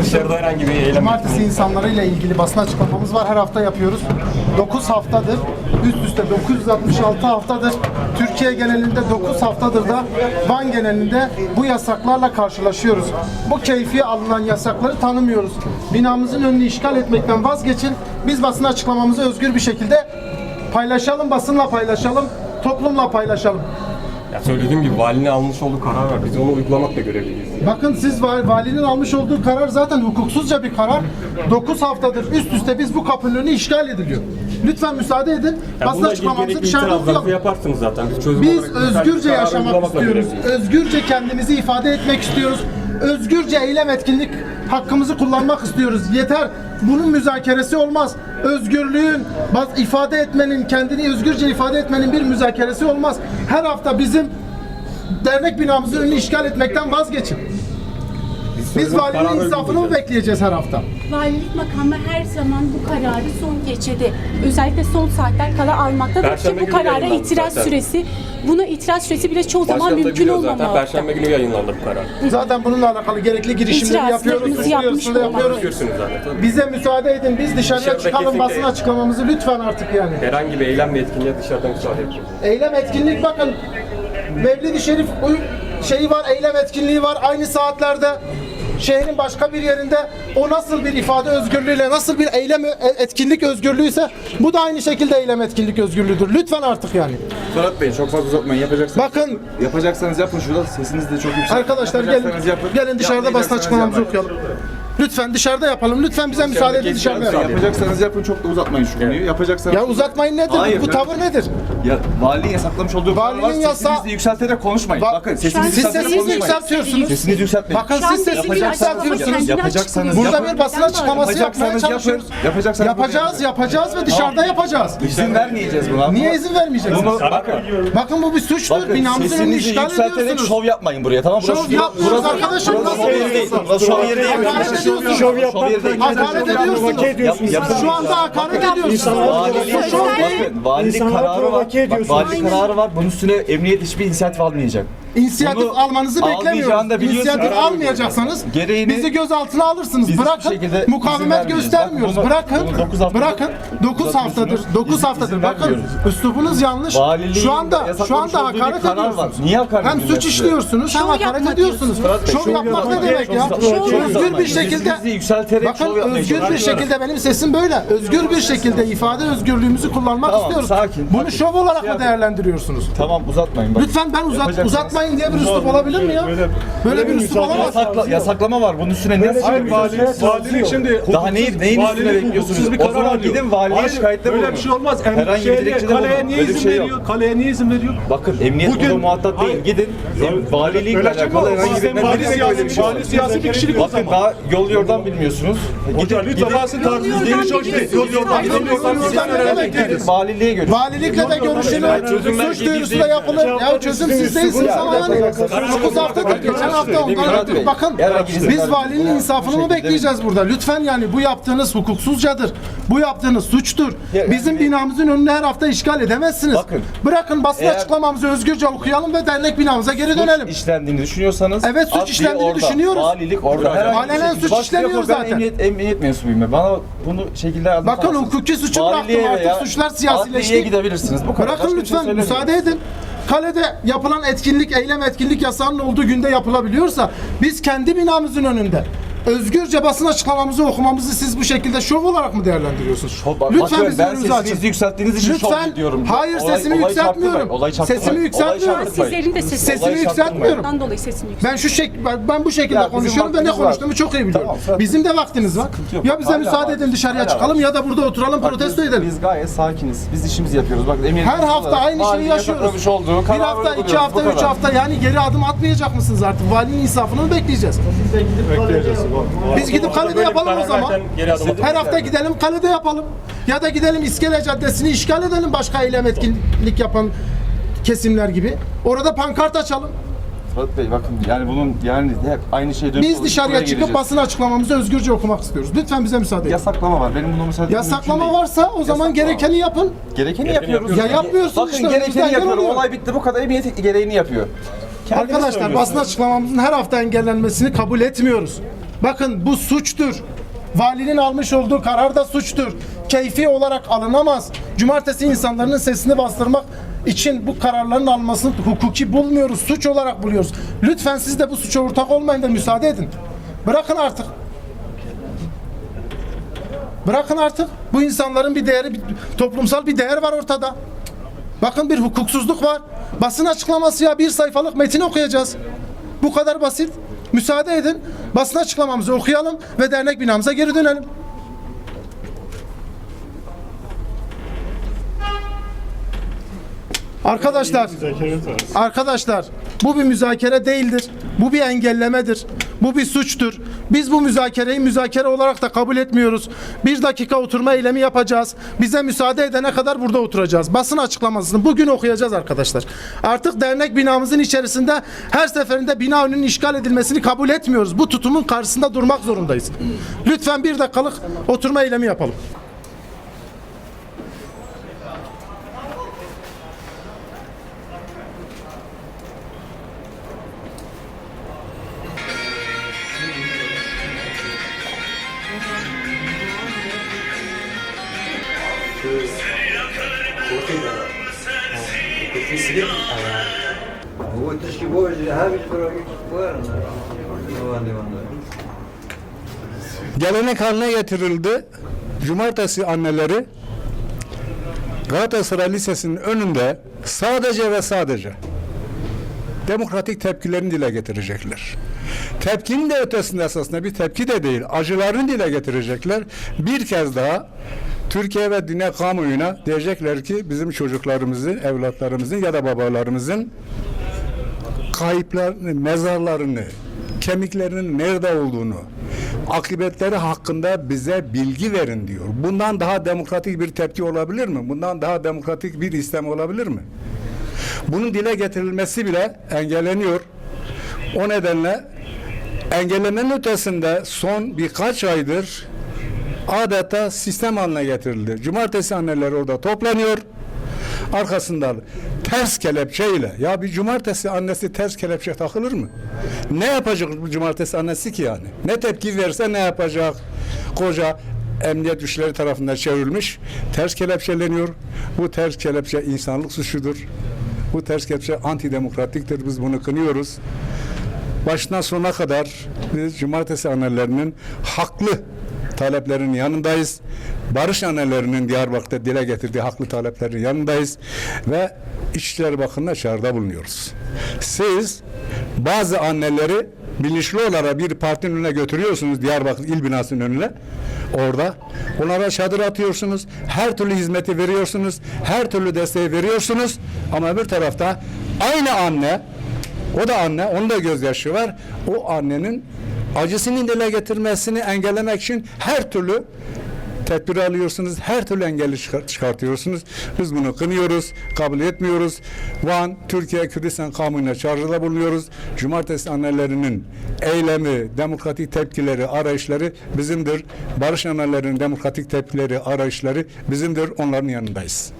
Dışarıda herhangi bir eylem Cumartesi insanlarıyla ilgili basın açıklamamız var. Her hafta yapıyoruz. 9 haftadır, üst üste 966 haftadır, Türkiye genelinde 9 haftadır da Van genelinde bu yasaklarla karşılaşıyoruz. Bu keyfi alınan yasakları tanımıyoruz. Binamızın önünü işgal etmekten vazgeçin. Biz basın açıklamamızı özgür bir şekilde paylaşalım, basınla paylaşalım, toplumla paylaşalım. Ya söylediğim gibi valinin almış olduğu karar var. Biz onu uygulamakla görevliyiz. Bakın siz val- valinin almış olduğu karar zaten hukuksuzca bir karar. 9 haftadır üst üste biz bu kapının önü işgal ediliyor. Lütfen müsaade edin. Ya Basın bununla ilgili açıklamamızı gerekli dışarıda itirazlarınızı okuyalım. yaparsınız zaten. Biz çözüm Biz olarak özgürce kararı yaşamak uygulamakla istiyoruz. görevliyiz. Özgürce kendimizi ifade etmek istiyoruz. Özgürce eylem etkinlik hakkımızı kullanmak istiyoruz. Yeter. Bunun müzakeresi olmaz. Özgürlüğün, ifade etmenin, kendini özgürce ifade etmenin bir müzakeresi olmaz. Her hafta bizim dernek binamızın önünü işgal etmekten vazgeçin. Biz valinin insafını mı bekleyeceğiz her hafta? Valilik makamı her zaman bu kararı son geçirdi. Özellikle son saatler kala almaktadır Perşembe ki bu günü karara yayınlandı itiraz zaten. süresi, buna itiraz süresi bile çoğu zaman Başkan da mümkün biliyor zaten. olmamalı. Perşembe günü yayınlandı bu karar. Zaten bununla alakalı gerekli girişimleri İtirazlarımızı yapıyoruz. yapmış yapıyoruz. Görürsünüz zaten. Bize müsaade edin. Biz dışarıya Dışarıda çıkalım kesinlikle- basın açıklamamızı lütfen artık yani. Herhangi bir eylem ve etkinliğe dışarıdan müsaade etmiyoruz. Eylem etkinlik bakın. Mevlid-i Şerif uy- şeyi var, eylem etkinliği var aynı saatlerde. Şehrin başka bir yerinde o nasıl bir ifade özgürlüğüyle, nasıl bir eylem e- etkinlik özgürlüğüyse bu da aynı şekilde eylem etkinlik özgürlüğüdür. Lütfen artık yani. Fırat Bey çok fazla uzatmayın. Yapacaksanız, Bakın yapacaksanız yapın şurada sesiniz de çok yüksek. arkadaşlar gelin, yapın. gelin dışarıda basın yapmayın. okuyalım. Lütfen dışarıda yapalım. Lütfen bize müsaade edin dışarıda yapalım. Yapacaksanız yapın çok da uzatmayın şu konuyu. Yapacaksanız... Ya uzatmayın nedir? Hayır, bu ben- tavır nedir? Ya valinin yasaklamış olduğu karar var. Valinin yasa- Sesinizi yükselterek konuşmayın. Va- Bakın Siz sesinizi sesinizi yükselterek konuşmayın. yükseltiyorsunuz. Sesinizi yükseltmeyin. Bakın Şu an siz sesinizi sesini yükseltiyorsunuz. açıklamak Yapacaksanız Burada yapın. bir basın açıklaması yapmaya Yapacaksanız çalışıyoruz. yapın. Yapacaksanız Yapacağız, yapacağız ve dışarıda yapacağız. İzin vermeyeceğiz buna. Niye izin vermeyeceksiniz? Bunu bakın. Bakın bu bir suçtur. Bakın Binamızın önünü sesinizi işgal yükselterek ediyorsunuz. şov yapmayın buraya tamam mı? Şov yapmıyoruz arkadaşım. Burası Nasıl şov yeri değil. Burası şov yeri değil. Hakaret ediyorsunuz. Şov değil. Hakaret ediyorsunuz. Şu anda hakaret ediyorsunuz. Değil. valilik kararı var. valilik kararı var. Bunun üstüne emniyet hiçbir inisiyatif almayacak. İnisiyatif Bunu almanızı almayacağını beklemiyoruz. da biliyorsunuz. İnisiyatif Karar almayacaksanız Gereğini- bizi gözaltına alırsınız. Biz hiçbir Bırakın şekilde izin mukavemet göstermiyoruz. Bak, bunu- Bırakın. bunu dokuz haftadır Bırakın. 9 haftadır. uzatıyorsunuz. 9 İzin- haftadır. izin Bakın vermiyoruz. üslubunuz yanlış. Valiliğin Şu anda şu anda olduğu bir hakaret karar var. ediyorsunuz. Niye hakaret Hem suç işliyorsunuz hem Şov hakaret ediyorsunuz. Bey, Şov yapmak ne demek ya? Özgür bir şekilde Sesinizi yükselterek Bakın yapmaya özgür bir şekilde benim sesim böyle. Özgür bir şekilde ifade özgürlüğümüzü kullanmak Tamam, istiyoruz. sakin. Bunu şov olarak şey mı değerlendiriyorsunuz? Tamam uzatmayın. Bak. Lütfen ben uzat Yapacaksınız. uzatmayın diye bir üslup olabilir mi ya? Böyle bir üslup olamaz. Yasakla, yasaklama var. Bunun üstüne ne Hayır, valilik, valilik şimdi Daha neyin, neyin üstüne bekliyorsunuz? bir O karar zaman gidin valiliğe Hayır, şikayette Böyle bulunun. bir şey olmaz. Herhangi bir dilekçede kaleye niye Böyle izin şey veriyor? Kaleye niye izin veriyor? Bakın emniyet Bugün- burada muhatap değil. Gidin valilikle şey alakalı herhangi bir vali birine siyasi, böyle bir şey vali siyasi bir kişilik o Bakın zaman. daha yol yordan bilmiyorsunuz. Hocam lütfen bazı tarzınız geniş hoş değil. Yol yordan gidin gidin. gidin. Gidin. Gidin valiliğe görün. Valilikle de görüşülür. Suç duyurusu da yapılır. Ya çözüm siz değilsiniz ama yani 9 haftadır geçen hafta ondan ötürü bakın biz valinin insafını mı bekleyeceğiz burada? Lütfen yani bu yaptığınız hukuksuzcadır. Bu yaptığınız suçtur. Bizim binamızın önünü her hafta işgal edemezsiniz. Bakın, Bırakın basın açıklamamızı özgürce okuyalım ve dernek binamıza geri dönelim. Suç işlendiğini düşünüyorsanız Evet, suç adliye işlendiğini orada, düşünüyoruz. Valilik orada. Herhangi bir Alenen şekilde- suç Başka işleniyor yok, ben zaten. Emniyet, emniyet mensubuyum ben. Bana bunu şekilde Bakın anlatamazsınız. hukuki suçu Valiliğe bıraktım veya artık suçlar Adliyeye siyasileşti. gidebilirsiniz. Bu kadar. Başka Bırakın bir şey lütfen söylemiyorum. müsaade edin. Kalede yapılan etkinlik, eylem etkinlik yasağının olduğu günde yapılabiliyorsa biz kendi binamızın önünde özgürce basın açıklamamızı okumamızı siz bu şekilde şov olarak mı değerlendiriyorsunuz? Bak- Lütfen bakın, bizim ben önümüzü sesinizi açın. yükselttiğiniz için şov Lütfen, diyorum. hayır Olay- sesimi olay yükseltmiyorum. çarptırmayın, olay çarptırmayın. Sesimi Olay yükseltmiyorum. çarptırmayın. Sizlerin de sesi. Sesimi yükseltmiyorum. Ondan dolayı sesini yükselt. Ben şu şek ben, ben bu şekilde Ya bizim konuşuyorum ve ne vaktimiz var. konuştuğumu çok iyi biliyorum. Tamam, zaten- bizim de vaktiniz var. yok. Ya bize Hala müsaade var. edin dışarıya Hala çıkalım var. ya da burada oturalım protesto biz, edelim. Biz gayet sakiniz. Biz işimizi yapıyoruz. Bak emniyet Her hafta aynı şeyi yaşıyoruz. olduğu Bir hafta, iki hafta, üç hafta yani geri adım atmayacak mısınız artık? Valinin insafını mı bekleyeceğiz? Biz gidip kalede yapalım o zaman. Her hafta gidelim kalede yapalım. Ya da gidelim İskele Caddesi'ni işgal edelim başka eylem etkinlik yapan kesimler gibi. Orada pankart açalım. Fırat Bey bakın yani bunun yani hep aynı şey dönüp Biz dışarıya çıkıp geleceğiz. basın açıklamamızı özgürce okumak istiyoruz. Lütfen bize müsaade edin. Yasaklama var. Benim buna müsaade Yasaklama mümkün değil. varsa o zaman Yasaklama gerekeni yapın. Gerekeni Gerekeni yapıyoruz. Ya yapmıyorsunuz Bakın işte, gerekeni oluyor. Olay bitti bu kadar. Emniyet gereğini yapıyor. Kendiniz Arkadaşlar söylüyorsunuz. basın açıklamamızın her hafta engellenmesini kabul etmiyoruz. Bakın bu suçtur. Valinin almış olduğu karar da suçtur. Keyfi olarak alınamaz. Cumartesi insanların sesini bastırmak için bu kararların alınmasını hukuki bulmuyoruz. Suç olarak buluyoruz. Lütfen siz de bu suça ortak olmayın da müsaade edin. Bırakın artık. Bırakın artık. Bu insanların bir değeri, bir, toplumsal bir değer var ortada. Bakın bir hukuksuzluk var. Basın açıklaması ya bir sayfalık metin okuyacağız. Bu kadar basit. Müsaade edin. Basın açıklamamızı okuyalım ve dernek binamıza geri dönelim. Arkadaşlar, arkadaşlar bu bir müzakere değildir. Bu bir engellemedir. Bu bir suçtur. Biz bu müzakereyi müzakere olarak da kabul etmiyoruz. Bir dakika oturma eylemi yapacağız. Bize müsaade edene kadar burada oturacağız. Basın açıklamasını bugün okuyacağız arkadaşlar. Artık dernek binamızın içerisinde her seferinde bina önünün işgal edilmesini kabul etmiyoruz. Bu tutumun karşısında durmak zorundayız. Lütfen bir dakikalık oturma eylemi yapalım. 僕、どうせだろう。別にすべきかな。Muhteşki bu öyle her bir soru bu arada. Gelenek haline getirildi. Cumartesi anneleri Galatasaray Lisesi'nin önünde sadece ve sadece demokratik tepkilerini dile getirecekler. Tepkinin de ötesinde esasında bir tepki de değil, acılarını dile getirecekler. Bir kez daha Türkiye ve dünya kamuoyuna diyecekler ki bizim çocuklarımızı, evlatlarımızın ya da babalarımızın kayıplarını, mezarlarını, kemiklerinin nerede olduğunu, akıbetleri hakkında bize bilgi verin diyor. Bundan daha demokratik bir tepki olabilir mi? Bundan daha demokratik bir istem olabilir mi? Bunun dile getirilmesi bile engelleniyor. O nedenle engellemenin ötesinde son birkaç aydır adeta sistem haline getirildi. Cumartesi anneler orada toplanıyor. Arkasından ters kelepçeyle ya bir cumartesi annesi ters kelepçe takılır mı? Ne yapacak bu cumartesi annesi ki yani? Ne tepki verse ne yapacak? Koca emniyet güçleri tarafından çevrilmiş. Ters kelepçeleniyor. Bu ters kelepçe insanlık suçudur. Bu ters kelepçe antidemokratiktir. Biz bunu kınıyoruz. Başından sonuna kadar biz cumartesi annelerinin haklı taleplerinin yanındayız. Barış annelerinin Diyarbakır'da dile getirdiği haklı taleplerin yanındayız ve İçişleri Bakanı'na çağrıda bulunuyoruz. Siz bazı anneleri bilinçli olarak bir partinin önüne götürüyorsunuz Diyarbakır il binasının önüne. Orada onlara çadır atıyorsunuz. Her türlü hizmeti veriyorsunuz. Her türlü desteği veriyorsunuz. Ama bir tarafta aynı anne o da anne, onun da gözyaşı var. O annenin acısını dile getirmesini engellemek için her türlü tedbir alıyorsunuz, her türlü engelli çıkar- çıkartıyorsunuz. Biz bunu kınıyoruz, kabul etmiyoruz. Van, Türkiye, Kürdistan kamuoyuna çağrıda bulunuyoruz. Cumartesi annelerinin eylemi, demokratik tepkileri, arayışları bizimdir. Barış annelerinin demokratik tepkileri, arayışları bizimdir. Onların yanındayız.